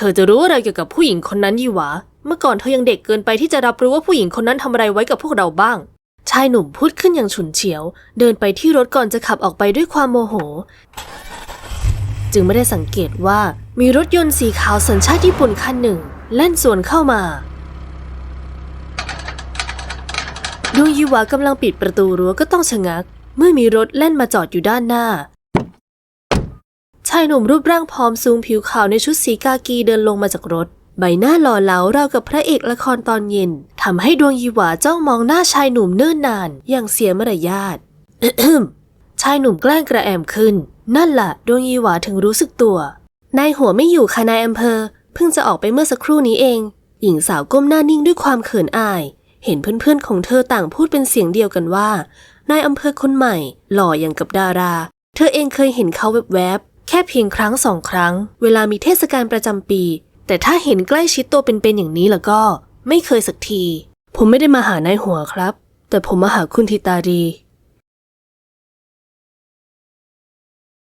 ธอจะรู้อะไรเกี่ยวกับผู้หญิงคนนั้นยี่หวะเมื่อก่อนเธอยังเด็กเกินไปที่จะรับรู้ว่าผู้หญิงคนนั้นทำอะไรไว้กับพวกเราบ้าง ชายหนุ่มพูดขึ้นอย่างฉุนเฉียว เดินไปที่รถก่อนจะขับออกไปด้วยความโมโห จึงไม่ได้สังเกตว่ามีรถยนต์สีขาวสัญชาติญี่ปุ่นคันหนึ่งแล่นสวนเข้ามาดวงยีหวากำลังปิดประตูรั้วก็ต้องชะงัก เมื่อมีรถแล่นมาจอดอยู่ด้านหน้า ชายหนุ่มรูปร่างผอมสูงผิวขาวในชุดสีกากีเดินลงมาจากรถ ใบหน้าหล่อเหลาราวกับพระเอกละครตอนเย็นทำให้ดวงยีหวาจ้องมองหน้าชายหนุ่มเนิ่นนาน อย่างเสียมารยาทชายหนุ่มแกล้งกระแอมขึ้น นั่นล่ะ ดวงยีหวาถึงรู้สึกตัวนายหัวไม่อยู่ค่ะนายอำเภอ เพิ่งจะออกไปเมื่อสักครู่นี้เอง หญิงสาวก้มหน้านิ่งด้วยความเขินอาย เห็นเพื่อนๆของเธอต่างพูดเป็นเสียงเดียวกันว่านายอำเภอคนใหม่ หล่ออย่างกับดารา เธอเองเคยเห็นเขาแวบ แค่เพียงครั้งสองครั้ง เวลามีเทศกาลประจำปี แต่ถ้าเห็นใกล้ชิดตัวเป็นๆอย่างนี้แล้วก็ ไม่เคยสักที ผมไม่ได้มาหานายหัวครับ แต่ผมมาหาคุณทิตารี